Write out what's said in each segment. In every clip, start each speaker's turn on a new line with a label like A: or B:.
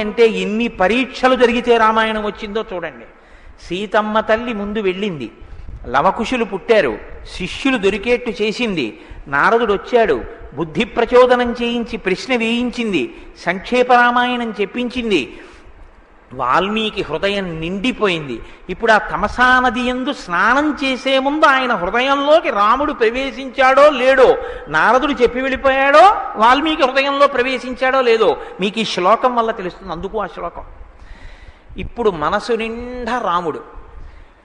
A: అంటే ఎన్ని పరీక్షలు జరిగితే రామాయణం వచ్చిందో చూడండి. సీతమ్మ తల్లి ముందు వెళ్ళింది. లవకుశులు పుట్టారు. శిష్యులు దొరికేట్టు చేసింది. నారదుడు వచ్చాడు. బుద్ధి ప్రచోదనం చేయించి ప్రశ్న వేయించింది. సంక్షేప రామాయణం చెప్పించింది. వాల్మీకి హృదయం నిండిపోయింది. ఇప్పుడు ఆ తమసా నది ఎందు స్నానం చేసే ముందు ఆయన హృదయంలోకి రాముడు ప్రవేశించాడో లేడో నారదుడు చెప్పి వెళ్ళిపోయాడో వాల్మీకి హృదయంలో ప్రవేశించాడో లేదో మీకు ఈ శ్లోకం వల్ల తెలుస్తుంది. అందుకు ఆ శ్లోకం. ఇప్పుడు మనసు నిండా రాముడు.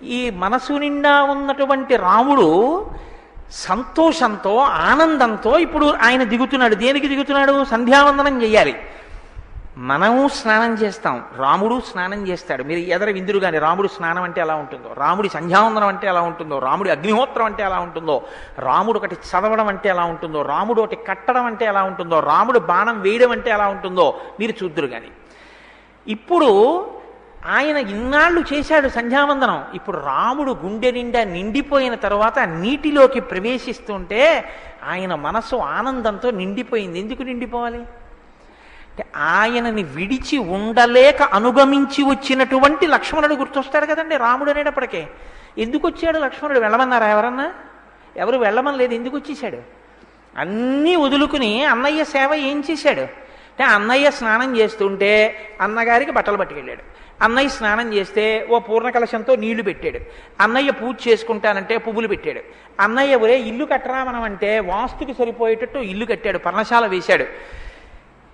A: ఈ మనసు నిండా ఉన్నటువంటి రాముడు సంతోషంతో ఆనందంతో ఇప్పుడు ఆయన దిగుతున్నాడు. దేనికి దిగుతున్నాడు? సంధ్యావందనం చేయాలి. మనము స్నానం చేస్తాం. రాముడు స్నానం చేస్తాడు. మీరు ఎదర విందురు కానీ రాముడు స్నానం అంటే ఎలా ఉంటుందో? రాముడి సంధ్యావందనం అంటే ఎలా ఉంటుందో? రాముడి అగ్నిహోత్రం అంటే ఎలా ఉంటుందో? రాముడు ఒకటి చదవడం అంటే ఎలా ఉంటుందో? రాముడు ఒకటి కట్టడం అంటే ఎలా ఉంటుందో? రాముడు బాణం వేయడం అంటే ఎలా ఉంటుందో మీరు చూద్దురు కానీ ఇప్పుడు ఆయన ఇన్నాళ్ళు చేశాడు సంధ్యావందనం. ఇప్పుడు రాముడు గుండె నిండా నిండిపోయిన తర్వాత నీటిలోకి ప్రవేశిస్తుంటే ఆయన మనసు ఆనందంతో నిండిపోయింది. ఎందుకు నిండిపోవాలి? అంటే ఆయనని విడిచి ఉండలేక అనుగమించి వచ్చినటువంటి లక్ష్మణుడు గుర్తొస్తాడు కదండి రాముడు అనేటప్పటికే. ఎందుకు వచ్చాడు లక్ష్మణుడు? వెళ్ళమన్నారా ఎవరన్నా? ఎవరు వెళ్ళమని లేదు ఎందుకు వచ్చేసాడు అన్నీ వదులుకుని అన్నయ్య సేవ ఏం చేశాడు? అంటే అన్నయ్య స్నానం చేస్తుంటే అన్నగారికి బట్టలు పట్టుకెళ్ళాడు. అన్నయ్య స్నానం చేస్తే ఓ పూర్ణ కలశంతో నీళ్ళు పెట్టాడు. అన్నయ్య పూజ చేసుకుంటానంటే పువ్వులు పెట్టాడు. అన్నయ్య ఒరే ఇల్లు కట్టరా మనం అంటే వాస్తుకి సరిపోయేటట్టు ఇల్లు కట్టాడు పర్ణశాల వేశాడు.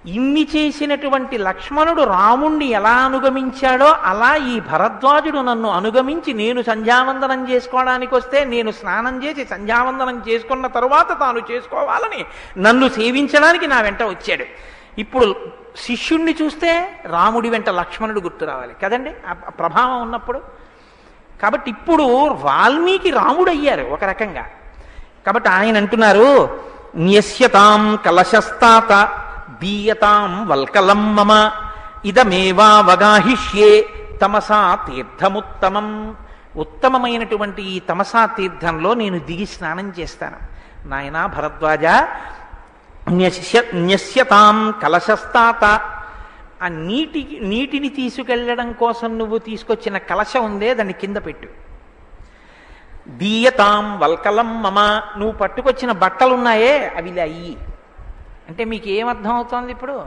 A: ఇన్ని చేసినటువంటి లక్ష్మణుడు రాముణ్ణి ఎలా అనుగమించాడో అలా ఈ భరద్వాజుడు నన్ను అనుగమించి నేను సంధ్యావందనం చేసుకోవడానికి వస్తే నేను స్నానం చేసి సంధ్యావందనం చేసుకున్న తరువాత తాను చేసుకోవాలని నన్ను సేవించడానికి నా వెంట వచ్చాడు. ఇప్పుడు శిష్యుణ్ణి చూస్తే రాముడి వెంట లక్ష్మణుడు గుర్తు రావాలి. కదండి? ఆ ప్రభావం ఉన్నప్పుడు. కాబట్టి ఇప్పుడు వాల్మీకి రాముడు అయ్యారు ఒక రకంగా. కాబట్టి ఆయన అంటున్నారు న్యస్యతాం కలశస్తాత దీయతాం వల్కలం మమ ఇదమేవావగాహిష్యే తమసా తీర్థముత్తమం ఉత్తమమైనటువంటి ఈ తమసా తీర్థంలో నేను దిగి స్నానం చేస్తాను. నాయనా భరద్వాజ న్యస్యతాం కలశస్తాత. ఆ నీటి నీటిని తీసుకెళ్ళడం కోసం నువ్వు తీసుకొచ్చిన కలశ ఉందే దాన్ని కింద పెట్టు. దీయతాం వల్కలం మమ. నువ్వు పట్టుకొచ్చిన బట్టలున్నాయే అవి అయ్యి అంటే మీకు ఏమర్థం అవుతోంది ఇప్పుడు?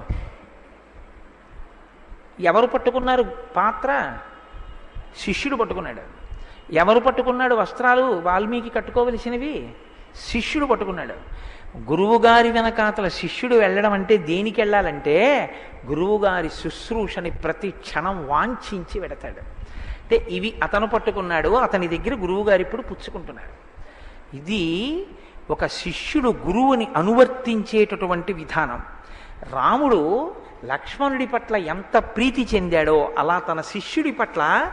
A: ఎవరు పట్టుకున్నారు? పాత్ర? శిష్యుడు పట్టుకున్నాడు. ఎవరు పట్టుకున్నాడు? వస్త్రాలు వాల్మీకి కట్టుకోవలసినవి? శిష్యుడు పట్టుకున్నాడు. గురువుగారి వెనకాతల శిష్యుడు వెళ్ళడం అంటే దేనికి వెళ్ళాలంటే గురువుగారి శుశ్రూషని ప్రతి క్షణం వాంఛించి పెడతాడు అంటే ఇవి అతను పట్టుకున్నాడు అతని దగ్గర గురువుగారు ఇప్పుడు పుచ్చుకుంటున్నాడు ఇది ఒక శిష్యుడు గురువుని అనువర్తించేటటువంటి విధానం. రాముడు లక్ష్మణుడి పట్ల ఎంత ప్రీతి చెందాడో అలా తన శిష్యుడి పట్ల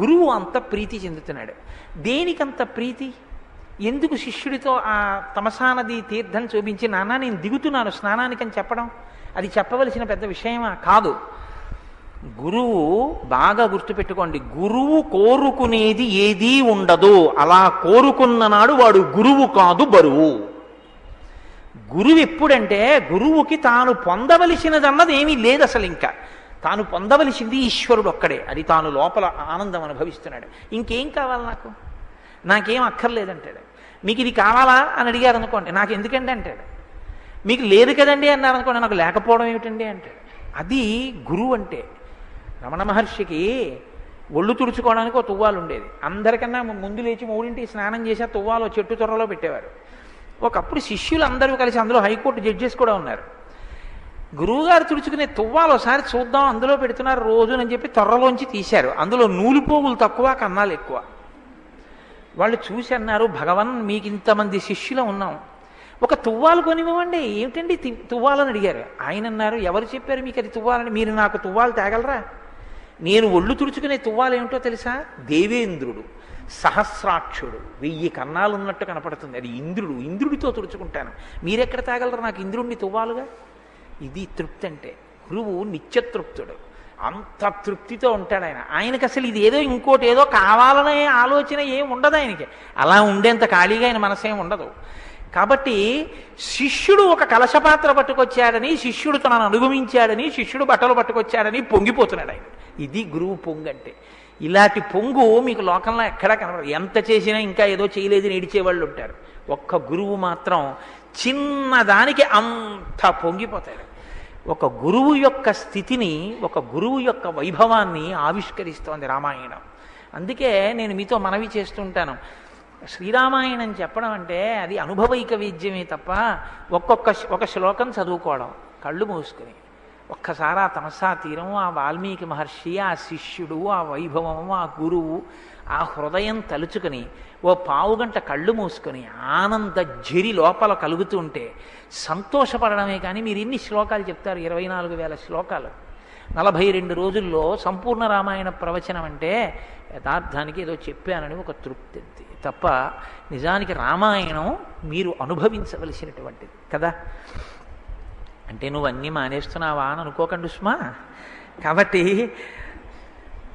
A: గురువు అంత ప్రీతి చెందుతున్నాడు. దేనికంత ప్రీతి? ఎందుకు శిష్యుడితో ఆ తమసానది తీర్థం చూపించి నాన్న నేను దిగుతున్నాను స్నానానికని చెప్పడం? అది చెప్పవలసిన పెద్ద విషయమా? కాదు. గురువు బాగా గుర్తుపెట్టుకోండి గురువు కోరుకునేది ఏదీ ఉండదు. అలా కోరుకున్న నాడు వాడు గురువు కాదు బరువు. గురువు ఎప్పుడంటే గురువుకి తాను పొందవలసినదన్నది ఏమీ లేదు అసలు ఇంకా తాను పొందవలసింది ఈశ్వరుడు ఒక్కడే అది తాను లోపల ఆనందం అనుభవిస్తున్నాడు. ఇంకేం కావాలి నాకు? నాకేం అక్కర్లేదంటాడు. మీకు ఇది కావాలా అని అడిగారు అనుకోండి నాకు ఎందుకండి అంటాడు. మీకు లేదు కదండి అన్నారు అనుకోండి నాకు లేకపోవడం ఏమిటండి అంటాడు. అది గురువు అంటే రమణ మహర్షికి ఒళ్ళు తుడుచుకోవడానికి ఒక తువ్వాలు ఉండేది అందరికన్నా ముందు లేచి మూడింటికి స్నానం చేసి ఆ తువ్వాలు చెట్టు త్వరలో పెట్టేవారు. ఒకప్పుడు శిష్యులు అందరూ కలిసి అందులో హైకోర్టు జడ్జెస్ కూడా ఉన్నారు. గురువుగారు తుడుచుకునే తువ్వాలు ఒకసారి చూద్దాం అందులో పెడుతున్నారు రోజునని చెప్పి త్వరలోంచి తీశారు. అందులో నూలుపోగులు తక్కువ కన్నాలు ఎక్కువ. వాళ్ళు చూసి అన్నారు భగవన్ మీకు ఇంతమంది శిష్యులు ఉన్నాం. ఒక తువ్వాలు కొనివ్వండి. ఏమిటండి తువ్వాలని అడిగారు. ఆయన అన్నారు ఎవరు చెప్పారు మీకు అది తువ్వాలని? మీరు నాకు తువ్వాలు తేగలరా? నేను ఒళ్ళు తుడుచుకునే తువ్వాలేమిటో తెలుసా? దేవేంద్రుడు సహస్రాక్షుడు. వెయ్యి కన్నాలు ఉన్నట్టు కనపడుతుంది. అది ఇంద్రుడు ఇంద్రుడితో తుడుచుకుంటాను. మీరెక్కడ తాగలరు నాకు ఇంద్రుడిని తువ్వాలుగా? ఇది తృప్తి అంటే గురువు నిత్యతృప్తుడు. అంత తృప్తితో ఉంటాడు ఆయన. ఆయనకి అసలు ఇది ఏదో ఇంకోటి ఏదో కావాలనే ఆలోచన ఏం ఉండదు ఆయనకి. అలా ఉండేంత ఖాళీగా ఆయన మనసేం ఉండదు. కాబట్టి శిష్యుడు ఒక కలశపాత్ర పట్టుకొచ్చాడని శిష్యుడు తనను అనుభవించాడని శిష్యుడు బట్టలు పట్టుకొచ్చాడని పొంగిపోతున్నాడు ఆయన. ఇది గురువు పొంగు అంటే ఇలాంటి పొంగు మీకు లోకంలో ఎక్కడా కనబడదు ఎంత చేసినా ఇంకా ఏదో చేయలేదు నేడిచేవాళ్ళు ఉంటారు. ఒక్క గురువు మాత్రం చిన్నదానికి అంత పొంగిపోతాడు. ఒక గురువు యొక్క స్థితిని ఒక గురువు యొక్క వైభవాన్ని ఆవిష్కరిస్తోంది రామాయణం. అందుకే నేను మీతో మనవి చేస్తుంటాను. శ్రీరామాయణం చెప్పడం అంటే అది అనుభవైక వేద్యమే తప్ప ఒక్కొక్క ఒక శ్లోకం చదువుకోవడం కళ్ళు మూసుకుని. ఒక్కసారి ఆ తమసా తీరం ఆ వాల్మీకి మహర్షి ఆ శిష్యుడు ఆ వైభవం ఆ గురువు ఆ హృదయం తలుచుకుని ఓ పావుగంట కళ్ళు మూసుకొని ఆనంద జరి లోపల కలుగుతుంటే సంతోషపడడమే కానీ మీరు ఇన్ని శ్లోకాలు చెప్తారు ఇరవై నాలుగు వేల శ్లోకాలు. నలభై రెండు రోజుల్లో సంపూర్ణ రామాయణ ప్రవచనం అంటే యథార్థానికి ఏదో చెప్పానని ఒక తృప్తి. అంతే తప్ప నిజానికి రామాయణం మీరు అనుభవించవలసినటువంటిది కదా. అంటే నువ్వు అన్నీ మానేస్తున్నావా అని అనుకోకండి సుమా. కాబట్టి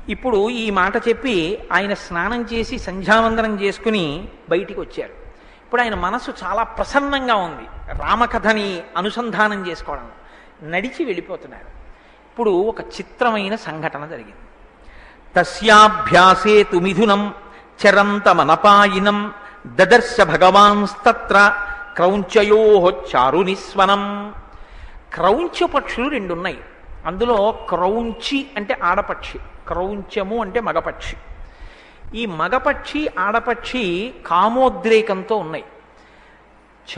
A: ఇప్పుడు ఈ మాట చెప్పి ఆయన స్నానం చేసి సంధ్యావందనం చేసుకుని బయటికి వచ్చారు ఇప్పుడు ఆయన మనసు చాలా ప్రసన్నంగా ఉంది. రామకథని అనుసంధానం చేసుకోవడం నడిచి వెళ్ళిపోతున్నారు. ఇప్పుడు ఒక చిత్రమైన సంఘటన జరిగింది. తస్యాభ్యాసే తు మిథునం చరంతమనపాయినం దదర్శ భగవాన్స్తత్ర క్రౌంచయో చారునిస్వనం. క్రౌంచ పక్షులు రెండున్నాయి. అందులో క్రౌంచి అంటే ఆడపక్షి క్రౌంచము అంటే మగపక్షి. ఈ మగపక్షి ఆడపక్షి కామోద్రేకంతో ఉన్నాయి.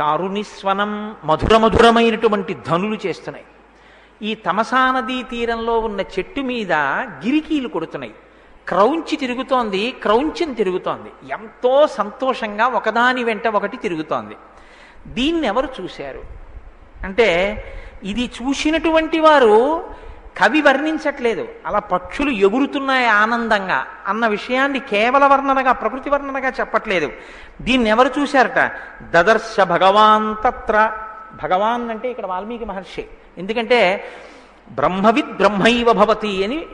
A: చారునిస్వనం మధుర మధురమైనటువంటి ధనులు చేస్తున్నాయి. ఈ తమసా నదీ తీరంలో ఉన్న చెట్టు మీద గిరికీలు కొడుతున్నాయి. క్రౌంచి తిరుగుతోంది క్రౌంచిని తిరుగుతోంది. ఎంతో సంతోషంగా ఒకదాని వెంట ఒకటి తిరుగుతోంది. దీన్ని ఎవరు చూశారు? అంటే ఇది చూసినటువంటి వారు కవి వర్ణించట్లేదు. అలా పక్షులు ఎగురుతున్నాయి ఆనందంగా అన్న విషయాన్ని కేవల వర్ణనగా ప్రకృతి వర్ణనగా చెప్పట్లేదు. దీన్ని ఎవరు చూశారట? దదర్శ భగవాన్ తత్ర. భగవాన్ అంటే ఇక్కడ వాల్మీకి మహర్షి. ఎందుకంటే బ్రహ్మవిద్ బ్రహ్మైవ భవతి అని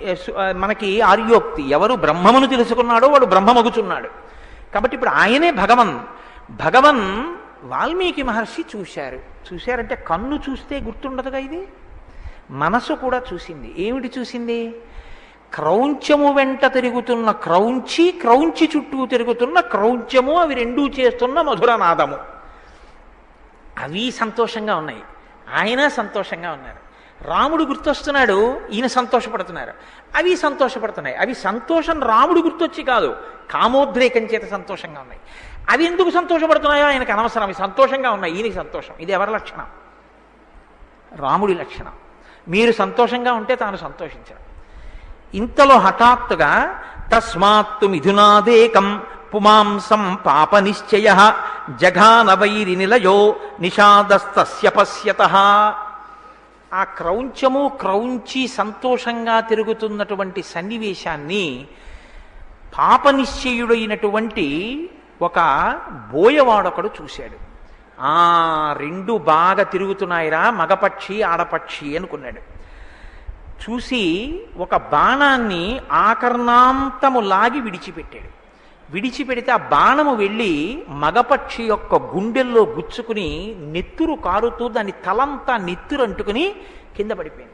A: మనకి ఆర్యోక్తి. ఎవరు బ్రహ్మమును తెలుసుకున్నాడో వాడు బ్రహ్మమగుచున్నాడు. కాబట్టి ఇప్పుడు ఆయనే భగవన్. భగవన్ వాల్మీకి మహర్షి చూశారు. చూశారంటే కన్ను చూస్తే గుర్తుండదుగా ఇది? మనసు కూడా చూసింది. ఏమిటి చూసింది? క్రౌంచము వెంట తిరుగుతున్న క్రౌంచి క్రౌంచి చుట్టూ తిరుగుతున్న క్రౌంచము అవి రెండూ చేస్తున్న మధురనాదము. అవి సంతోషంగా ఉన్నాయి. ఆయన సంతోషంగా ఉన్నారు. రాముడు గుర్తొస్తున్నాడు ఈయన సంతోషపడుతున్నారు. అవి సంతోషపడుతున్నాయి. అవి సంతోషం రాముడు గుర్తొచ్చి కాదు కామోద్రేకం చేత సంతోషంగా ఉన్నాయి. అవి ఎందుకు సంతోషపడుతున్నాయో ఆయనకు అనవసరం. అవి సంతోషంగా ఉన్నాయి. ఈయనకి సంతోషం. ఇది ఎవరి లక్షణం? రాముడి లక్షణం. మీరు సంతోషంగా ఉంటే తాను సంతోషించడం ఇంతలో హఠాత్తుగా తస్మాత్తు మిథునాదేకం పుమాంసం పాప నిశ్చయ జఘానవైరి నిలయో నిషాదస్తస్య పశ్యత. ఆ క్రౌంచము క్రౌంచి సంతోషంగా తిరుగుతున్నటువంటి సన్నివేశాన్ని పాపనిశ్చయుడైనటువంటి ఒక బోయవాడొకడు చూశాడు. ఆ రెండు బాగా తిరుగుతున్నాయిరా మగపక్షి ఆడపక్షి అనుకున్నాడు. చూసి ఒక బాణాన్ని ఆకర్ణాంతము లాగి విడిచిపెట్టాడు. విడిచిపెడితే ఆ బాణము వెళ్ళి మగపక్షి యొక్క గుండెల్లో గుచ్చుకుని నెత్తురు కారుతూ దాని తలంతా నెత్తురు అంటుకుని కింద పడిపోయింది.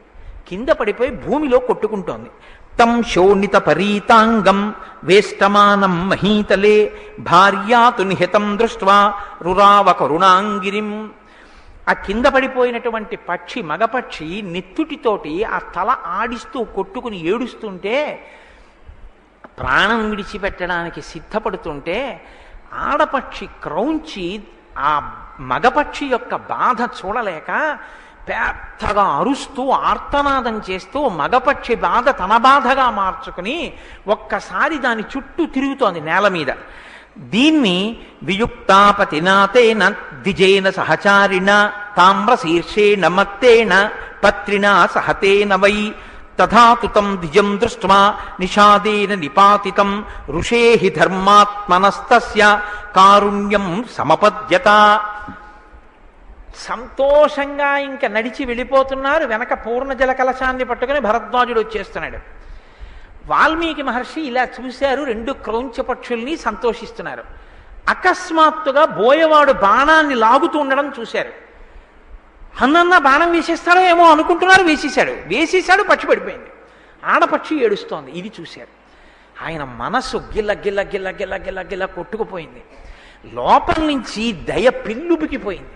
A: కింద పడిపోయి భూమిలో కొట్టుకుంటోంది. తం శోణిత పరీతాంగం వేష్టమానం మహీతలే భార్యాతు నిహితం దృష్ట్వా రురావ కరుణాంగిరిం. ఆ కింద పడిపోయినటువంటి పక్షి మగపక్షి నెత్తుటితోటి ఆ తల ఆడిస్తూ కొట్టుకుని ఏడుస్తుంటే ప్రాణం విడిచిపెట్టడానికి సిద్ధపడుతుంటే ఆడపక్షి క్రౌంచి ఆ మగపక్షి యొక్క బాధ చూడలేక పెద్దగా అరుస్తూ ఆర్తనాదం చేస్తూ మగపక్షి బాధ తన బాధగా మార్చుకుని ఒక్కసారి దాని చుట్టూ తిరుగుతోంది నేల మీద. దీన్ని వియుక్తాపతినాతేన ద్విజేన సహచారిణ తామ్రశీర్షేణ మత్తేన పత్రిణ సహతేన వై తథాతుతం ధియం దృష్ట్వా నిషాదేన నిపాతితం. ఋషేహి ధర్మాత్మనస్తస్య కారుణ్యం సమపద్యత. సంతోషంగా ఇంకా నడిచి వెళ్ళిపోతున్నారు వెనక పూర్ణ జల కలశాన్ని పట్టుకుని భరద్వాజుడు వచ్చేస్తున్నాడు. వాల్మీకి మహర్షి ఇలా చూశారు రెండు క్రౌంచ పక్షుల్ని సంతోషిస్తున్నారు. అకస్మాత్తుగా బోయవాడు బాణాన్ని లాగుతూ ఉండడం చూశారు. అన్నన్న బాణం వేసేస్తాడో ఏమో అనుకుంటున్నారు వేసేశాడు. వేసేశాడు పక్షి పడిపోయింది. ఆడపక్షి ఏడుస్తోంది. ఇది చూశారు. ఆయన మనస్సు గిల్ల గిల్ల గిల్ల గిల్ల గిల్ల గిల్ల కొట్టుకుపోయింది. లోపల నుంచి దయ పిల్లుబికిపోయింది.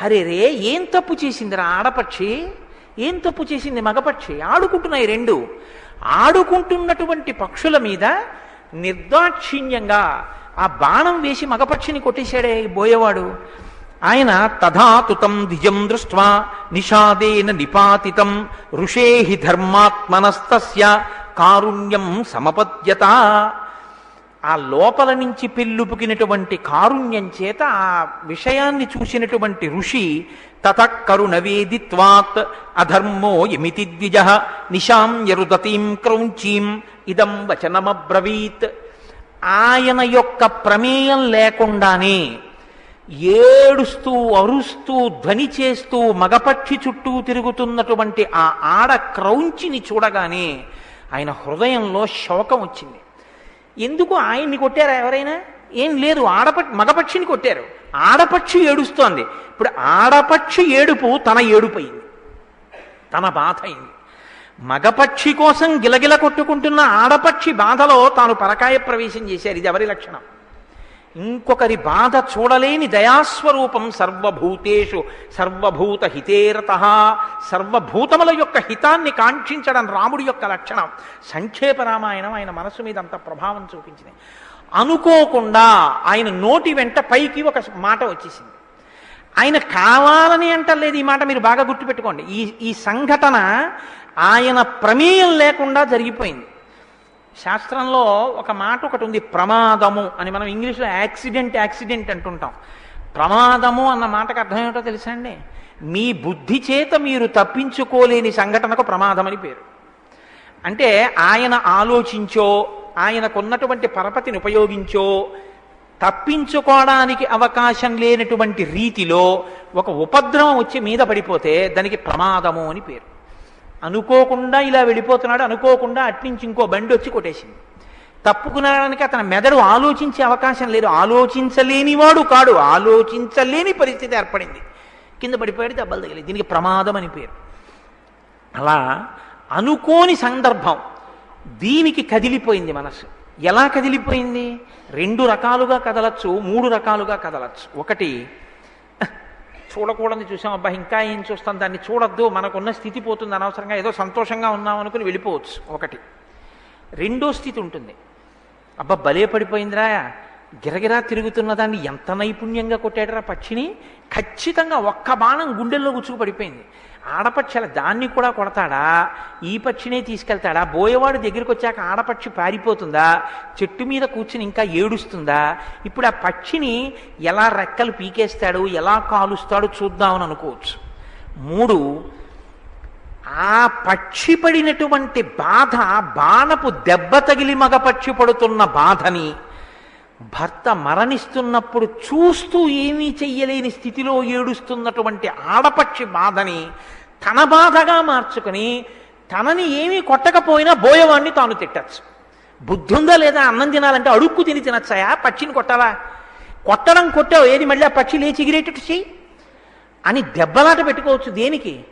A: అరే రే ఏం తప్పు చేసిందిరా ఆడపక్షి? ఏం తప్పు చేసింది మగపక్షి? ఆడుకుంటున్నాయి రెండు. ఆడుకుంటున్నటువంటి పక్షుల మీద నిర్దాక్షిణ్యంగా ఆ బాణం వేసి మగపక్షిని కొట్టేశాడే బోయేవాడు. ఆయన తథాతుతం ద్విజం దృష్ట్వా నిషాదేన నిపాతితం ఋషేహి ధర్మాత్మనస్తస్య కారుణ్యం సమపద్యత. ఆ లోపల నుంచి పెళ్ళుపుకినటువంటి కారుణ్యం చేత ఆ విషయాన్ని చూసినటువంటి ఋషి తతకరుణవేదిత్వాత్ అధర్మో యమితి ద్విజ నిషాంయరుదతీం క్రౌంచీం ఇదం వచనమబ్రవీత్. ఆయన యొక్క ప్రమేయం లేకుండానే ఏడుస్తూ అరుస్తూ ధ్వని చేస్తూ మగపక్షి చుట్టూ తిరుగుతున్నటువంటి ఆ ఆడ క్రౌంచిని చూడగానే ఆయన హృదయంలో శోకం వచ్చింది. ఎందుకు ఆయన్ని కొట్టారా ఎవరైనా? ఏం లేదు ఆడప మగపక్షిని కొట్టారు. ఆడపక్షి ఏడుస్తోంది. ఇప్పుడు ఆడపక్షి ఏడుపు తన ఏడుపయింది తన బాధ అయింది మగపక్షి కోసం గిలగిల కొట్టుకుంటున్న ఆడపక్షి బాధలో తాను పరకాయ ప్రవేశం చేశారు. ఇది ఎవరి లక్షణం? ఇంకొకరి బాధ చూడలేని దయాస్వరూపం సర్వభూతేషు సర్వభూత హితేరత సర్వభూతముల యొక్క హితాన్ని కాంక్షించడం రాముడి యొక్క లక్షణం. సంక్షేప రామాయణం ఆయన మనసు మీద అంత ప్రభావం చూపించింది. అనుకోకుండా ఆయన నోటి వెంట పైకి ఒక మాట వచ్చేసింది. ఆయన కావాలని అంటలేదు ఈ మాట మీరు బాగా గుర్తుపెట్టుకోండి. ఈ ఈ సంఘటన ఆయన ప్రమేయం లేకుండా జరిగిపోయింది. శాస్త్రంలో ఒక మాట ఒకటి ఉంది ప్రమాదము అని మనం ఇంగ్లీష్లో యాక్సిడెంట్ యాక్సిడెంట్ అంటుంటాం. ప్రమాదము అన్న మాటకు అర్థం ఏమిటో తెలుసా అండి? మీ బుద్ధి చేత మీరు తప్పించుకోలేని సంఘటనకు ప్రమాదం అని పేరు. అంటే ఆయన ఆలోచించో ఆయనకున్నటువంటి పరపతిని ఉపయోగించో తప్పించుకోవడానికి అవకాశం లేనటువంటి రీతిలో ఒక ఉపద్రవం వచ్చి మీద పడిపోతే దానికి ప్రమాదము అని పేరు. అనుకోకుండా ఇలా వెళ్ళిపోతున్నాడు అనుకోకుండా అట్నుంచి ఇంకో బండి వచ్చి కొట్టేసింది. తప్పుకునడానికి అతని మెదడు ఆలోచించే అవకాశం లేదు. ఆలోచించలేనివాడు కాడు. ఆలోచించలేని పరిస్థితి ఏర్పడింది. కింద పడిపోయాడు దెబ్బలు తగిలి దీనికి ప్రమాదం అని పేరు. అలా అనుకోని సందర్భం దీనికి కదిలిపోయింది మనసు ఎలా కదిలిపోయింది? రెండు రకాలుగా కదలచ్చు మూడు రకాలుగా కదలచ్చు. ఒకటి చూడకూడని చూసాం అబ్బా ఇంకా ఏం చూస్తాం? దాన్ని చూడొద్దు మనకున్న స్థితి పోతుంది అనవసరంగా ఏదో సంతోషంగా ఉన్నాం అనుకుని వెళ్ళిపోవచ్చు ఒకటి. రెండో స్థితి ఉంటుంది. అబ్బా భలే పడిపోయిందిరా గిరగిరా తిరుగుతున్న దాన్ని ఎంత నైపుణ్యంగా కొట్టాడరా పక్షిని? ఖచ్చితంగా ఒక్క బాణం గుండెల్లో గుచ్చుకు పడిపోయింది. ఆడపక్షల దాన్ని కూడా కొడతాడా? ఈ పక్షినే తీసుకెళ్తాడా? బోయవాడు దగ్గరికి వచ్చాక ఆడపక్షి పారిపోతుందా? చెట్టు మీద కూర్చుని ఇంకా ఏడుస్తుందా? ఇప్పుడు ఆ పక్షిని ఎలా రెక్కలు పీకేస్తాడు ఎలా కాలుస్తాడు చూద్దామని అనుకోవచ్చు. మూడు ఆ పక్షి పడినటువంటి బాధ బాణపు దెబ్బ తగిలి మగ పక్షి పడుతున్న బాధని భర్త మరణిస్తున్నప్పుడు చూస్తూ ఏమీ చెయ్యలేని స్థితిలో ఏడుస్తున్నటువంటి ఆడపక్షి బాధని తన బాధగా మార్చుకుని తనని ఏమీ కొట్టకపోయినా బోయవాణ్ణి తాను తిట్టచ్చు. బుద్ధుందా లేదా అన్నం తినాలంటే అడుక్కు తిని తినచ్చాయా? పక్షిని కొట్టాలా? కొట్టడం కొట్టావు ఏది మళ్ళీ ఆ పక్షి లేచి ఎగిరేటట్టు చెయ్యి? అని దెబ్బలాట పెట్టుకోవచ్చు దేనికి?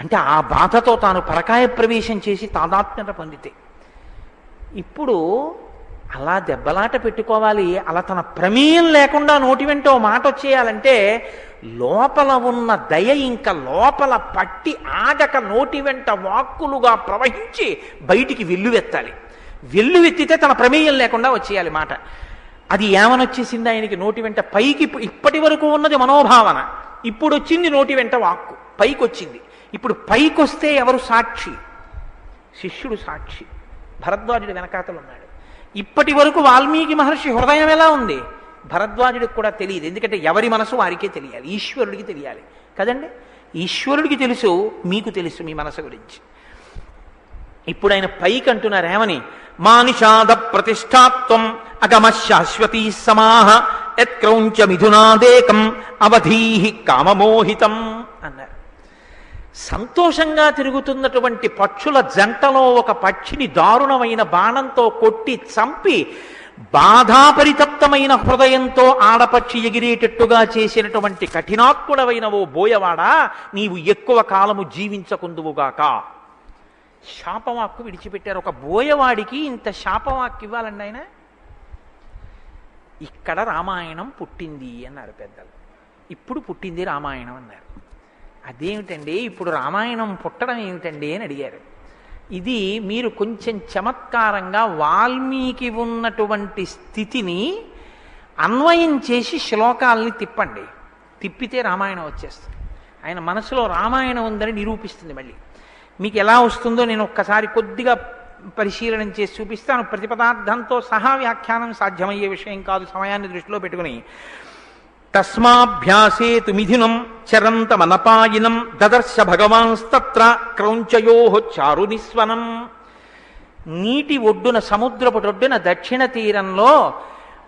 A: అంటే ఆ బాధతో తాను పరకాయ ప్రవేశం చేసి తాదాత్మ్యత పొందితే. ఇప్పుడు అలా దెబ్బలాట పెట్టుకోవాలి. అలా తన ప్రమేయం లేకుండా నోటి వెంట మాట వచ్చేయాలంటే లోపల ఉన్న దయ ఇంకా లోపల పట్టి ఆగక నోటి వెంట వాక్కులుగా ప్రవహించి బయటికి వెల్లువెత్తాలి వెల్లువెత్తితే తన ప్రమేయం లేకుండా వచ్చేయాలి మాట. అది ఏమనొచ్చేసింది ఆయనకి? నోటి వెంట పైకి ఇప్పటి వరకు ఉన్నది మనోభావన. ఇప్పుడు వచ్చింది నోటి వెంట వాక్కు. పైకి వచ్చింది ఇప్పుడు పైకి వస్తే ఎవరు సాక్షి? శిష్యుడు సాక్షి. భరద్వాజుడు వెనకాతలు ఉన్నాడు ఇప్పటి వరకు వాల్మీకి మహర్షి హృదయం ఎలా ఉంది? భరద్వాజుడికి కూడా తెలియదు. ఎందుకంటే ఎవరి మనసు వారికే తెలియాలి. ఈశ్వరుడికి తెలియాలి. కదండి? ఈశ్వరుడికి తెలుసు మీకు తెలుసు మీ మనసు గురించి. ఇప్పుడు ఆయన పైకి అంటున్నారు ఏమని మానిషాద ప్రతిష్టాత్వం అగమ శాశ్వతీ సమాహ యత్క్రౌంచ మిథునాదేకం అవధీహి కామమోహితం అన్నారు. సంతోషంగా తిరుగుతున్నటువంటి పక్షుల జంటలో ఒక పక్షిని దారుణమైన బాణంతో కొట్టి చంపి బాధాపరితప్తమైన హృదయంతో ఆడపక్షి ఎగిరేటట్టుగా చేసినటువంటి కఠినాత్ముడవైన ఓ బోయవాడా నీవు ఎక్కువ కాలము జీవించకుందువుగాక. శాపవాక్కు విడిచిపెట్టారు. ఒక బోయవాడికి ఇంత శాపవాక్కు ఇవ్వాలండి ఆయన? ఇక్కడ రామాయణం పుట్టింది అన్నారు పెద్దలు. ఇప్పుడు పుట్టింది రామాయణం అన్నారు. అదేమిటండి? ఇప్పుడు రామాయణం పుట్టడం ఏమిటండి అని అడిగారు. ఇది మీరు కొంచెం చమత్కారంగా వాల్మీకి ఉన్నటువంటి స్థితిని అన్వయం చేసి శ్లోకాల్ని తిప్పండి. తిప్పితే రామాయణం వచ్చేస్తుంది. ఆయన మనసులో రామాయణం ఉందని నిరూపిస్తుంది మళ్ళీ. మీకు ఎలా వస్తుందో నేను ఒక్కసారి కొద్దిగా పరిశీలన చేసి చూపిస్తాను. ప్రతిపదార్థంతో సహా వ్యాఖ్యానం సాధ్యమయ్యే విషయం కాదు. సమయాన్ని దృష్టిలో పెట్టుకుని తస్మాభ్యాసేతు మిథునం చరంతమనపాయినం దదర్శ భగవాంస్తత్ర క్రౌంచయో చారునిస్వనం. నీటి ఒడ్డున సముద్రపు ఒడ్డున దక్షిణ తీరంలో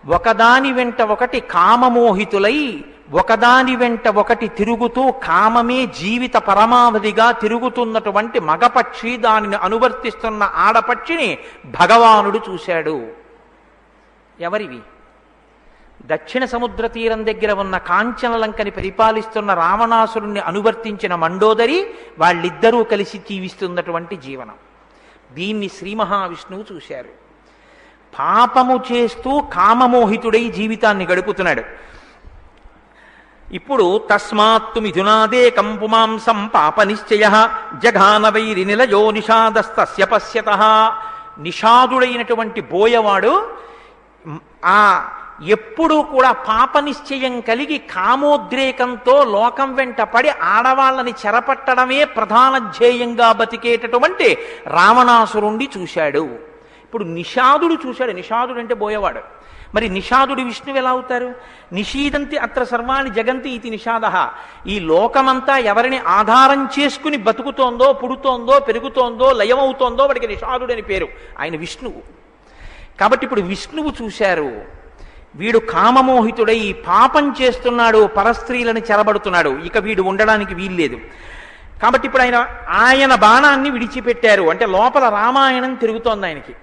A: ఒకదాని వెంట ఒకటి కామమోహితులై ఒకదాని వెంట ఒకటి తిరుగుతూ కామమే జీవిత పరమావధిగా తిరుగుతున్నటువంటి మగపక్షి దానిని అనువర్తిస్తున్న ఆడపక్షిని భగవానుడు చూశాడు. ఎవరివి? దక్షిణ సముద్ర తీరం దగ్గర ఉన్న కాంచనలంకని పరిపాలిస్తున్న రావణాసురుణ్ణి అనువర్తించిన మండోదరి వాళ్ళిద్దరూ కలిసి జీవిస్తున్నటువంటి జీవనం. దీన్ని శ్రీ మహావిష్ణువు చూశారు. పాపము చేస్తూ కామమోహితుడై జీవితాన్ని గడుపుతున్నాడు. ఇప్పుడు తస్మాత్తు మిథునాదే కంపుమాంసం పాప నిశ్చయ జఘాన వైరి నిలయో నిషాదస్తస్య పశ్యత. నిషాదుడైనటువంటి బోయవాడు ఆ ఎప్పుడూ కూడా పాప నిశ్చయం కలిగి కామోద్రేకంతో లోకం వెంట పడి ఆడవాళ్ళని చెరపట్టడమే ప్రధాన ధ్యేయంగా బతికేటటువంటి రావణాసురుణ్ణి చూశాడు. ఇప్పుడు నిషాదుడు చూశాడు. నిషాదుడు అంటే బోయవాడు. మరి నిషాదుడు విష్ణువు ఎలా అవుతారు? నిషీదంతి అత్ర సర్వాణి జగంతి ఇది నిషాద. ఈ లోకమంతా ఎవరిని ఆధారం చేసుకుని బతుకుతోందో పుడుతోందో పెరుగుతోందో లయమవుతోందో వాడికి నిషాదుడు అని పేరు. ఆయన విష్ణువు. కాబట్టి ఇప్పుడు విష్ణువు చూశారు. వీడు కామమోహితుడై పాపం చేస్తున్నాడు పరస్త్రీలను చెరబడుతున్నాడు. ఇక వీడు ఉండడానికి వీల్లేదు. కాబట్టి ఇప్పుడు ఆయన ఆయన బాణాన్ని విడిచిపెట్టారు. అంటే లోపల రామాయణం తిరుగుతోంది ఆయనకి.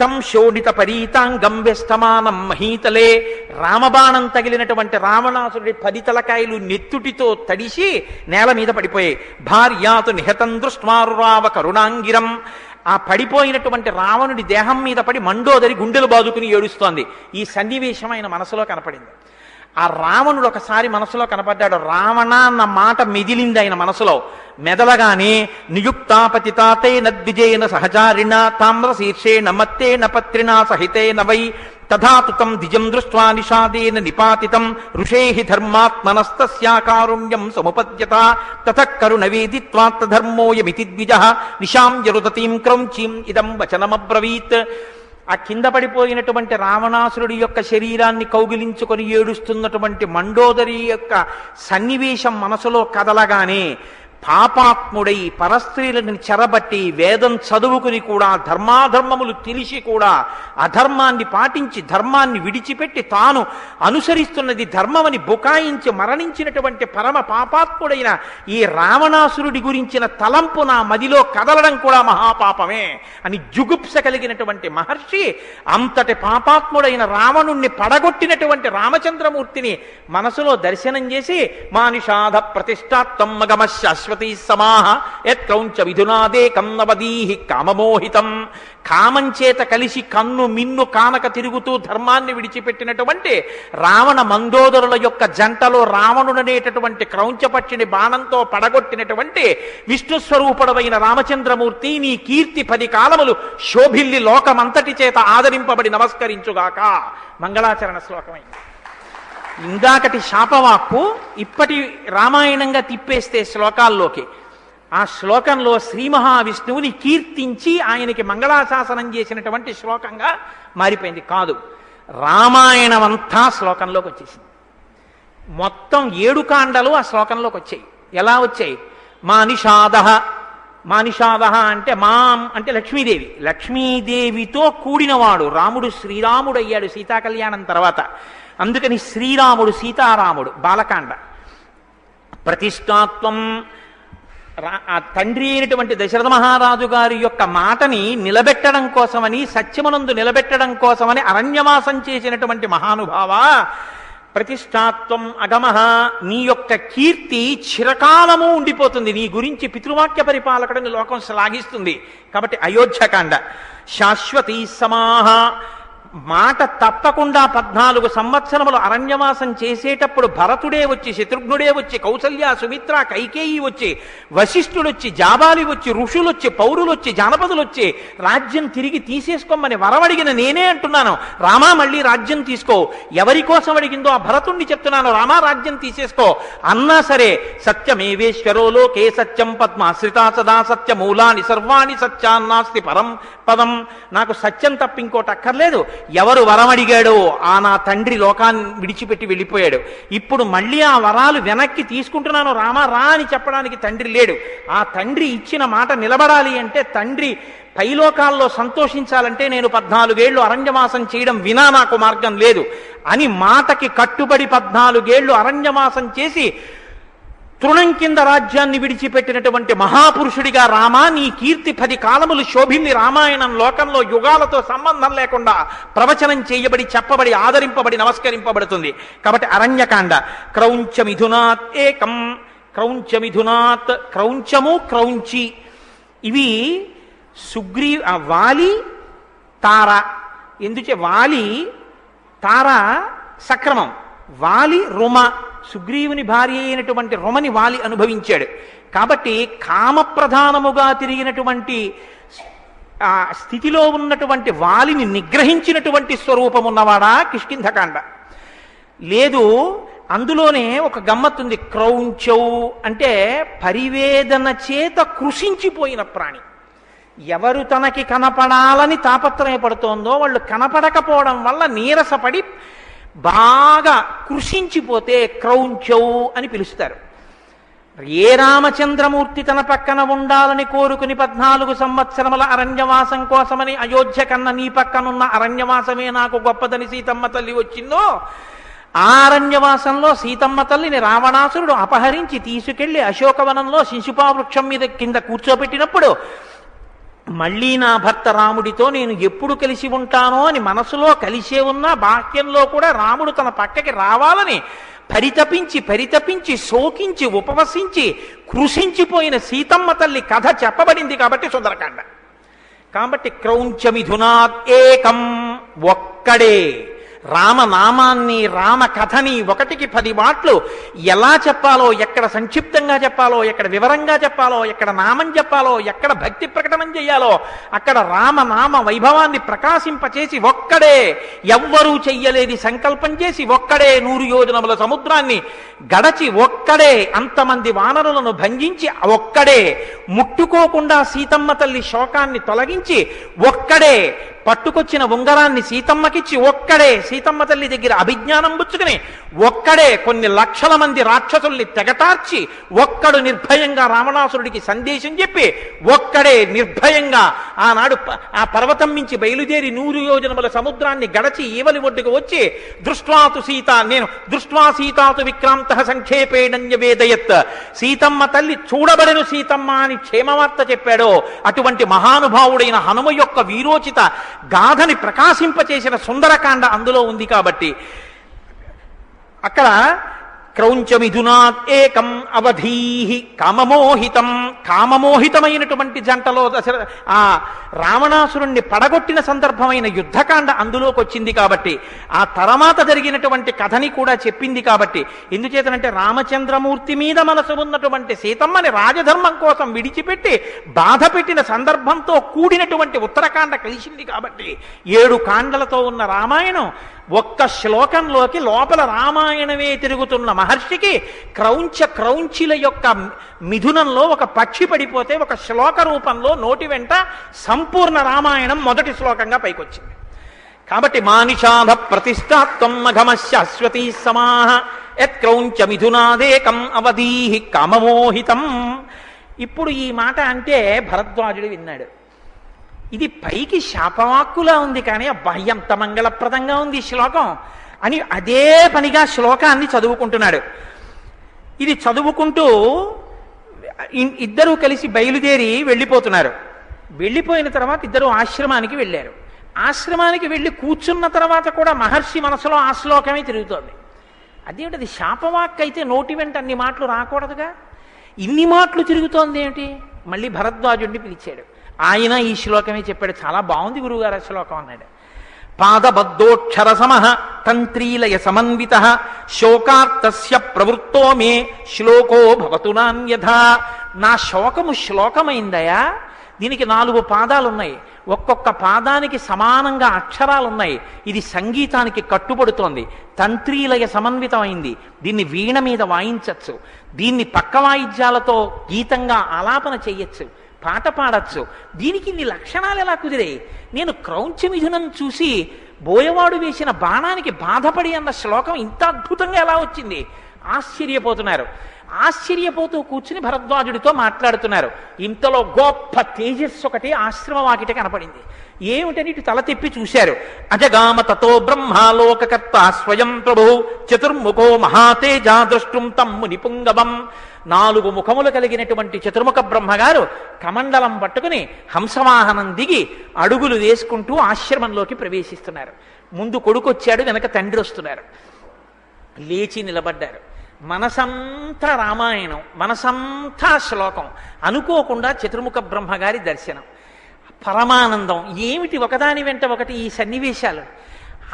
A: తం శోణిత పరీతాంగం వ్యస్తమానం మహీతలే. రామబాణం తగిలినటువంటి రావణాసురుడి పది తలకాయలు నెత్తుటితో తడిసి నేల మీద పడిపోయాయి. భార్యాతు నిహతం దృష్మారురావ కరుణాంగిరం. ఆ పడిపోయినటువంటి రావణుడి దేహం మీద పడి మండోదరి గుండెలు బాదుకుని ఏడుస్తోంది. ఈ సన్నివేశం ఆయన మనసులో కనపడింది. ఆ రావణుడు ఒకసారి మనసులో కనపడ్డాడు. రావణ అన్న మాట మెదిలింది ఆయన మనసులో. మెదలగానే నియుక్తాపతితాతే నద్విజేన సహచారిణ తామ్ర శీర్షే నమత్తే పత్రినా సహితే నవై తథాతుతం దిజం దృష్ట్వా నిషాదేన నిపాతితం. ఋషేహి ధర్మాత్మనస్తస్యాకారుణ్యం సముపద్యత. తత కరుణవేదిత్వాత్తధర్మోయమితి ద్విజ. నిశాం యరుదతీం క్రౌంచీం ఇదం వచనమబ్రవీత్. ఆ కింద పడిపోయినటువంటి రావణాసురుడి యొక్క శరీరాన్ని కౌగిలించుకొని ఏడుస్తున్నటువంటి మండోదరి యొక్క సన్నివేశం మనసులో కదలగానే పాపాత్ముడై పరస్త్రీలను చెరబట్టి వేదం చదువుకుని కూడా ధర్మాధర్మములు తెలిసి కూడా అధర్మాన్ని పాటించి ధర్మాన్ని విడిచిపెట్టి తాను అనుసరిస్తున్నది ధర్మమని బుకాయించి మరణించినటువంటి పరమ పాపాత్ముడైన ఈ రావణాసురుడి గురించిన తలంపు నా మదిలో కదలడం కూడా మహాపాపమే అని జుగుప్స కలిగినటువంటి మహర్షి అంతటి పాపాత్ముడైన రావణుణ్ణి పడగొట్టినటువంటి రామచంద్రమూర్తిని మనసులో దర్శనం చేసి మానిషాధ ప్రతిష్టాత్మగమ మగమ శాశ్వతీ సమాహ యత్కౌంచ విధునాదే కన్నవదీహి కామమోహితం. కామంచేత కలిసి కన్ను మిన్ను కానక తిరుగుతూ ధర్మాన్ని విడిచిపెట్టినటువంటి రావణ మందోదరుల యొక్క జంటలో రావణుడనేటటువంటి క్రౌంచపక్షిని బాణంతో పడగొట్టినటువంటి విష్ణు స్వరూపుడమైన రామచంద్రమూర్తి నీ కీర్తి పది కాలములు శోభిల్లి లోకమంతటి చేత ఆదరింపబడి నమస్కరించుగాక. మంగళాచరణ శ్లోకమైంది. ఇందాకటి శాపవాక్కు ఇప్పటి రామాయణంగా తిప్పేస్తే శ్లోకాల్లోకి. ఆ శ్లోకంలో శ్రీ మహావిష్ణువుని కీర్తించి ఆయనకి మంగళాశాసనం చేసినటువంటి శ్లోకంగా మారిపోయింది. కాదు రామాయణం అంతా శ్లోకంలోకి వచ్చేసింది మొత్తం ఏడు కాండలు ఆ శ్లోకంలోకి వచ్చాయి ఎలా వచ్చాయి? మా నిషాద మా నిషాద అంటే మాం అంటే లక్ష్మీదేవి. లక్ష్మీదేవితో కూడినవాడు. రాముడు శ్రీరాముడు అయ్యాడు సీతా కళ్యాణం తర్వాత. అందుకని శ్రీరాముడు సీతారాముడు బాలకాండ. ప్రతిష్టాత్వం రా- ఆ తండ్రి అయినటువంటి దశరథ మహారాజు గారి యొక్క మాటని నిలబెట్టడం కోసమని సత్యమునందు నిలబెట్టడం కోసమని అరణ్యవాసం చేసినటువంటి మహానుభావ ప్రతిష్టాత్వం అగమహ నీ యొక్క కీర్తి చిరకాలము ఉండిపోతుంది. నీ గురించి పితృవాక్య పరిపాలకుడిని లోకం శ్లాఘిస్తుంది. కాబట్టి అయోధ్యకాండ శాశ్వతీ సమాహ మాట తప్పకుండా పద్నాలుగు సంవత్సరములు అరణ్యవాసం చేసేటప్పుడు భరతుడే వచ్చి శత్రుఘ్నుడే వచ్చి కౌసల్య సుమిత్ర కైకేయి వచ్చి వశిష్ఠుడొచ్చి జాబాలి వచ్చి ఋషులు వచ్చి జానపదులొచ్చి రాజ్యం తిరిగి తీసేసుకోమని వరమడిగిన నేనే అంటున్నాను. రామా మళ్ళీ రాజ్యం తీసుకో. ఎవరి కోసం అడిగిందో ఆ భరతుణ్ణి చెప్తున్నాను. రామా రాజ్యం తీసేసుకో. అన్నా సరే సత్యమేవేశ్వరో లోకే సత్యం పద్మాశ్రితా సదా సత్యమూలాని సర్వాణి సత్యాన్నాస్తి పరం పదం. నాకు సత్యం తప్ప ఇంకోటి అక్కర్లేదు. ఎవరు వరం అడిగాడో ఆ నా తండ్రి లోకాన్ని విడిచిపెట్టి వెళ్ళిపోయాడు. ఇప్పుడు మళ్ళీ ఆ వరాలు వెనక్కి తీసుకుంటున్నాను రామా రా అని చెప్పడానికి తండ్రి లేడు. ఆ తండ్రి ఇచ్చిన మాట నిలబడాలి అంటే తండ్రి పైలోకాల్లో సంతోషించాలంటే నేను పద్నాలుగేళ్ళు అరణ్యవాసం చేయడం వినా నాకు మార్గం లేదు అని మాటకి కట్టుబడి పద్నాలుగేళ్ళు అరణ్యవాసం చేసి తృణం కింద రాజ్యాన్ని విడిచిపెట్టినటువంటి మహాపురుషుడిగా రామా నీ కీర్తి పది కాలములు శోభింది రామాయణం లోకంలో యుగాలతో సంబంధం లేకుండా ప్రవచనం చేయబడి చెప్పబడి ఆదరింపబడి నమస్కరింపబడుతుంది. కాబట్టి అరణ్యకాండ. క్రౌంచ మిథునాత్ ఏకం. క్రౌంచ మిథునాత్ క్రౌంచము క్రౌంచి. ఇవి సుగ్రీ వాలి తార. ఎందుచే వాలి తార సక్రమం. వాలి రుమ. సుగ్రీవుని భార్య అయినటువంటి రొమని వాలి అనుభవించాడు. కాబట్టి కామప్రధానముగా తిరిగినటువంటి ఆ స్థితిలో ఉన్నటువంటి వాలిని నిగ్రహించినటువంటి స్వరూపం ఉన్నవాడా కిష్కింధకాండ. లేదు అందులోనే ఒక గమ్మత్తుంది క్రౌంచౌ అంటే పరివేదన చేత కృషించిపోయిన ప్రాణి. ఎవరు తనకి కనపడాలని తాపత్రయపడుతోందో వాళ్ళు కనపడకపోవడం వల్ల నీరసపడి బాగా కృషించిపోతే క్రౌంచౌ అని పిలుస్తారు. ఏ రామచంద్రమూర్తి తన పక్కన ఉండాలని కోరుకుని పద్నాలుగు సంవత్సరముల అరణ్యవాసం కోసమని అయోధ్య కన్న నీ పక్కనున్న అరణ్యవాసమే నాకు గొప్పదని సీతమ్మ తల్లి వచ్చిందో ఆ అరణ్యవాసంలో సీతమ్మ తల్లిని రావణాసురుడు అపహరించి తీసుకెళ్ళి అశోకవనంలో శిశుపా వృక్షం మీద కింద కూర్చోబెట్టినప్పుడు మళ్ళీ నా భర్త రాముడితో నేను ఎప్పుడు కలిసి ఉంటానో అని మనసులో కలిసే ఉన్నా బాహ్యంలో కూడా రాముడు తన పక్కకి రావాలని పరితపించి పరితపించి శోకించి ఉపవసించి కృషించిపోయిన సీతమ్మ తల్లి కథ చెప్పబడింది కాబట్టి సుందరకాండ. కాబట్టి క్రౌంచమిథునా ఏకం ఒక్కడే. రామనామాన్ని రామ కథని ఒకటికి పది మాటలు ఎలా చెప్పాలో ఎక్కడ సంక్షిప్తంగా చెప్పాలో ఎక్కడ వివరంగా చెప్పాలో ఎక్కడ నామం చెప్పాలో ఎక్కడ భక్తి ప్రకటనం చేయాలో అక్కడ రామనామ వైభవాన్ని ప్రకాశింపచేసి ఒక్కడే ఎవ్వరూ చెయ్యలేది సంకల్పం చేసి ఒక్కడే నూరు యోజనముల సముద్రాన్ని గడచి ఒక్కడే అంతమంది వానరులను భంజించి ఒక్కడే ముట్టుకోకుండా సీతమ్మ తల్లి శోకాన్ని తొలగించి ఒక్కడే పట్టుకొచ్చిన ఉంగరాన్ని సీతమ్మకిచ్చి ఒక్కడే సీతమ్మ తల్లి దగ్గర అభిజ్ఞానం బుచ్చుకుని ఒక్కడే కొన్ని లక్షల మంది రాక్షసుల్ని తెగటార్చి ఒక్కడు నిర్భయంగా రావణాసురుడికి సందేశం చెప్పి ఒక్కడే నిర్భయంగా ఆనాడు ప- ఆ పర్వతం మించి బయలుదేరి నూరు యోజనముల సముద్రాన్ని గడచి ఈవలి ఒడ్డుకు వచ్చి దృష్ట్వాతు సీత నేను దృష్ట్వా సీతాతు విక్రాంత సంక్షేపేణ్య వేదయత్. సీతమ్మ తల్లి చూడబడను సీతమ్మ అని క్షేమవార్త చెప్పాడో అటువంటి మహానుభావుడైన హనుమ యొక్క వీరోచిత గాథని ప్రకాశింపచేసిన సుందరకాండ అందులో ఉంది కాబట్టి అక్కడ క్రౌంచమిథునాత్ ఏకం అవధీహి కామమోహితం. కామమోహితమైనటువంటి జంటలో దశర ఆ రావణాసురుణ్ణి పడగొట్టిన సందర్భమైన యుద్ధకాండ అందులోకి వచ్చింది కాబట్టి ఆ తర్వాత జరిగినటువంటి కథని కూడా చెప్పింది కాబట్టి ఎందుచేతనంటే రామచంద్రమూర్తి మీద మనసు ఉన్నటువంటి సీతమ్మని రాజధర్మం కోసం విడిచిపెట్టి బాధ పెట్టిన సందర్భంతో కూడినటువంటి ఉత్తరకాండ కలిసింది కాబట్టి ఏడు కాండలతో ఉన్న రామాయణం ఒక్క శ్లోకంలోకి లోపల రామాయణమే తిరుగుతున్న మహర్షికి క్రౌంచ క్రౌంచిల యొక్క మిథునంలో ఒక పక్షి పడిపోతే ఒక శ్లోక రూపంలో నోటి వెంట సంపూర్ణ రామాయణం మొదటి శ్లోకంగా పైకొచ్చింది. కాబట్టి మానిషాధ ప్రతిష్టాత్వం మఘమ శాశ్వతీ సమాహ యత్క్రౌంచ మిథునాదేకం అవధీహి కామమోహితం. ఇప్పుడు ఈ మాట అంటే భరద్వాజుడు విన్నాడు. ఇది పైకి శాపవాక్కులా ఉంది కానీ అబ్బా ఎంత మంగళప్రదంగా ఉంది ఈ శ్లోకం. అని అదే పనిగా శ్లోకాన్ని చదువుకుంటున్నాడు. ఇది చదువుకుంటూ ఇద్దరూ కలిసి బయలుదేరి వెళ్ళిపోతున్నారు. వెళ్ళిపోయిన తర్వాత ఇద్దరు ఆశ్రమానికి వెళ్ళారు. ఆశ్రమానికి వెళ్ళి కూర్చున్న తర్వాత కూడా మహర్షి మనసులో ఆ శ్లోకమే తిరుగుతోంది. అదేమిటది శాపవాక్ అయితే నోటి వెంట అన్ని మాటలు రాకూడదుగా? ఇన్ని మాటలు తిరుగుతోంది ఏమిటి? మళ్ళీ భరద్వాజుడిని పిలిచాడు. ఆయన ఈ శ్లోకమే చెప్పాడు. చాలా బాగుంది గురువుగారు ఆ శ్లోకం అన్నాడు. పాదబద్ధోక్షరసమ తంత్రీలయ సమన్విత శోకార్తస్య ప్రవృత్తో మే శ్లోకో భవతు నాన్యథా నా శోకము శ్లోకమైందయా? దీనికి నాలుగు పాదాలు ఉన్నాయి ఒక్కొక్క పాదానికి సమానంగా అక్షరాలు ఉన్నాయి ఇది సంగీతానికి కట్టుబడుతోంది. తంత్రీలయ సమన్వితమైంది. దీన్ని వీణ మీద వాయించచ్చు. దీన్ని పక్క వాయిద్యాలతో గీతంగా ఆలాపన చేయొచ్చు. పాట పాడచ్చు. దీనికి ఇన్ని లక్షణాలు ఎలా కుదిరాయి నేను క్రౌంచమిథునం చూసి బోయవాడు వేసిన బాణానికి బాధపడి అన్న శ్లోకం ఇంత అద్భుతంగా ఎలా వచ్చింది? ఆశ్చర్యపోతున్నారు. ఆశ్చర్యపోతూ కూర్చుని భరద్వాజుడితో మాట్లాడుతున్నారు. ఇంతలో గొప్ప తేజస్సు ఒకటి ఆశ్రమ వాకిట కనపడింది. ఏమిటని ఇటు తల తిప్పి చూశారు. అజగామ తతో బ్రహ్మాలోకకర్త స్వయం ప్రభు చతుర్ముఖో మహాతేజా దృష్టుం తమ్ము నిపుంగవం నాలుగు ముఖములు కలిగినటువంటి చతుర్ముఖ బ్రహ్మగారు కమండలం పట్టుకుని హంసవాహనం దిగి అడుగులు వేసుకుంటూ ఆశ్రమంలోకి ప్రవేశిస్తున్నారు. ముందు కొడుకొచ్చాడు వెనక తండ్రి వస్తున్నారు. లేచి నిలబడ్డారు. మనసంతా రామాయణం మనసంతా శ్లోకం. అనుకోకుండా చతుర్ముఖ బ్రహ్మగారి దర్శనం. పరమానందం. ఏమిటి ఒకదాని వెంట ఒకటి ఈ సన్నివేశాలు?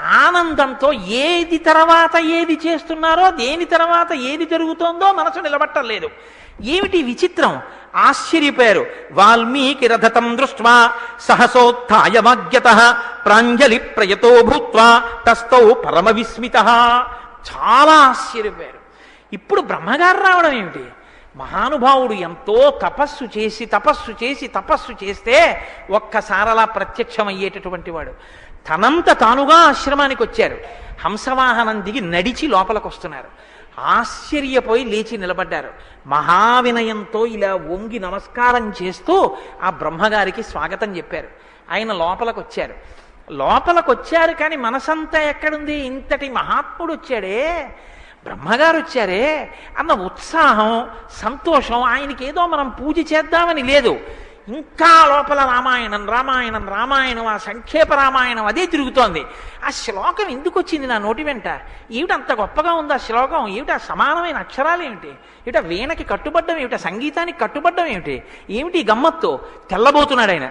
A: ఆనందంతో ఏది తర్వాత ఏది చేస్తున్నారో దేని తర్వాత ఏది జరుగుతోందో మనసు నిలబట్టలేదు. ఏమిటి విచిత్రం? ఆశ్చర్యపోయారు. వాల్మీకి రథతం దృష్ట్వా సహసోత్య వాగ్యత ప్రాంజలి ప్రయతో భూత్వా తస్తౌ పరమ విస్మిత చాలా ఆశ్చర్యపోయారు. ఇప్పుడు బ్రహ్మగారు రావడం ఏమిటి? మహానుభావుడు ఎంతో తపస్సు చేసి తపస్సు చేసి తపస్సు చేస్తే ఒక్కసారలా ప్రత్యక్షమయ్యేటటువంటి వాడు. తనంత తానుగా ఆశ్రమానికి వచ్చారు. హంసవాహనం దిగి నడిచి లోపలికి వస్తున్నారు ఆశ్చర్యపోయి లేచి నిలబడ్డారు. మహావినయంతో ఇలా వంగి నమస్కారం చేస్తూ ఆ బ్రహ్మగారికి స్వాగతం చెప్పారు. ఆయన లోపలికి వచ్చారు లోపలికి వచ్చారు కానీ మనసంతా ఎక్కడుంది? ఇంతటి మహాత్ముడు వచ్చాడే బ్రహ్మగారు వచ్చారే అన్న ఉత్సాహం సంతోషం ఆయనకి ఏదో మనం పూజ చేద్దామని లేదు. ఇంకా లోపల రామాయణం రామాయణం రామాయణం ఆ సంక్షేప రామాయణం అదే తిరుగుతోంది. ఆ శ్లోకం ఎందుకు వచ్చింది నా నోటి వెంట? ఏమిటి అంత గొప్పగా ఉంది ఆ శ్లోకం? ఏమిటి ఆ సమానమైన అక్షరాలు ఏమిటి? ఏమిటి వీణకి కట్టుబడ్డం ఏమిటి? సంగీతానికి కట్టుబడ్డం ఏమిటి? ఏమిటి గమ్మత్తు? తెల్లబోతున్నాడు ఆయన.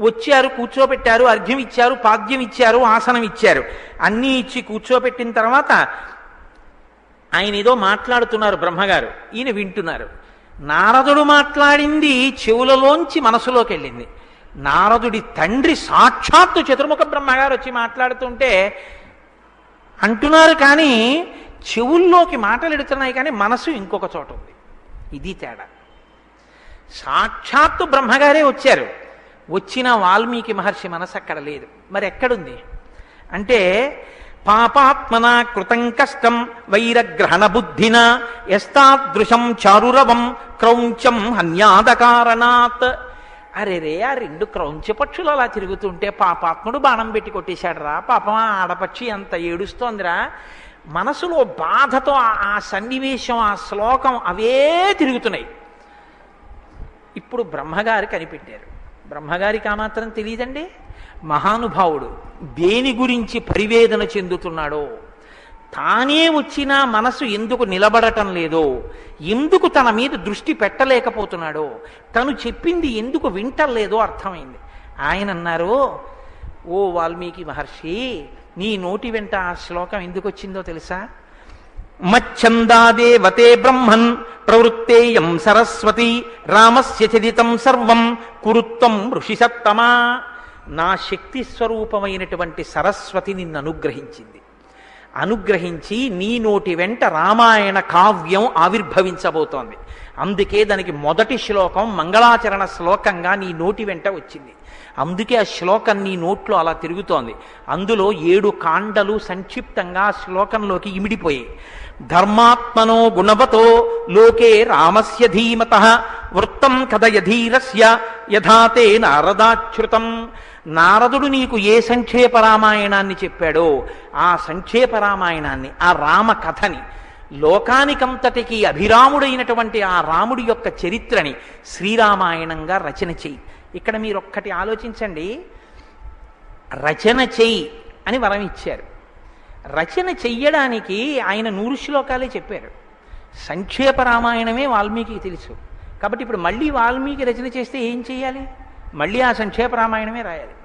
A: వచ్చారు కూర్చోబెట్టారు అర్ఘ్యం ఇచ్చారు పాద్యం ఇచ్చారు ఆసనం ఇచ్చారు అన్నీ ఇచ్చి కూర్చోబెట్టిన తర్వాత ఆయన ఏదో మాట్లాడుతున్నారు బ్రహ్మగారు. ఈయన వింటున్నారు. నారదుడు మాట్లాడింది చెవులలోంచి మనసులోకి వెళ్ళింది. నారదుడి తండ్రి సాక్షాత్తు చతుర్ముఖ బ్రహ్మగారు వచ్చి మాట్లాడుతుంటే అంటున్నారు కానీ చెవుల్లోకి మాటలు ఎడుతున్నాయి కానీ మనసు ఇంకొక చోట ఉంది. ఇది తేడా. సాక్షాత్తు బ్రహ్మగారే వచ్చారు. వచ్చిన వాల్మీకి మహర్షి మనసు అక్కడ లేదు. మరి ఎక్కడుంది? అంటే పాపాత్మన కృతం కష్టం వైరగ్రహణ బుద్ధిన ఎస్తాదృశం చారురవం క్రౌంచం హన్యాదకారణాత్. అరే రే ఆ రెండు క్రౌంచ పక్షులు అలా తిరుగుతుంటే పాపాత్ముడు బాణం పెట్టి కొట్టేశాడరా. పాపం ఆ ఆడపక్షి అంత ఏడుస్తోందిరా. మనసులో బాధతో ఆ- ఆ సన్నివేశం ఆ శ్లోకం అవే తిరుగుతున్నాయి. ఇప్పుడు బ్రహ్మగారు కనిపెట్టారు. బ్రహ్మగారికి ఆ మాత్రం తెలియదండి మహానుభావుడు దేని గురించి పరివేదన చెందుతున్నాడో? తానే వచ్చినా మనసు ఎందుకు నిలబడటం లేదో ఎందుకు తన మీద దృష్టి పెట్టలేకపోతున్నాడో తను చెప్పింది ఎందుకు వింటలేదో అర్థమైంది. ఆయన అన్నారు ఓ వాల్మీకి మహర్షి నీ నోటి వెంట ఆ శ్లోకం ఎందుకు వచ్చిందో తెలుసా? మచ్చందాదేవతే బ్రహ్మన్ ప్రవృత్తేయం సరస్వతి రామస్య చరితం సర్వం కురుత్వం ఋషిసత్తమా. నా శక్తి స్వరూపమైనటువంటి సరస్వతి నిన్ను అనుగ్రహించింది అనుగ్రహించి నీ నోటి వెంట రామాయణ కావ్యం ఆవిర్భవించబోతోంది. అందుకే దానికి మొదటి శ్లోకం మంగళాచరణ శ్లోకంగా నీ నోటి వెంట వచ్చింది. అందుకే ఆ శ్లోకం నీ నోట్లో అలా తిరుగుతోంది. అందులో ఏడు కాండలు సంక్షిప్తంగా శ్లోకంలోకి ఇమిడిపోయాయి. ధర్మాత్మనో గుణవతో లోకే రామస్య ధీమత వృత్తం కథయధీరస్య యథాతే నారదాచ్యుతం. నారదుడు నీకు ఏ సంక్షేప రామాయణాన్ని చెప్పాడో ఆ సంక్షేప రామాయణాన్ని ఆ రామ కథని లోకానికంతటికి అభిరాముడైనటువంటి ఆ రాముడి యొక్క చరిత్రని శ్రీరామాయణంగా రచన చెయ్యి. ఇక్కడ మీరు ఒక్కటి ఆలోచించండి. రచన చెయ్యి అని వరం ఇచ్చారు. రచన చెయ్యడానికి ఆయన నూరు శ్లోకాలే చెప్పారు. సంక్షేప రామాయణమే వాల్మీకి తెలుసు. కాబట్టి ఇప్పుడు మళ్ళీ వాల్మీకి రచన చేస్తే ఏం చేయాలి మళ్ళీ ఆ సంక్షేప రామాయణమే రాయాలి.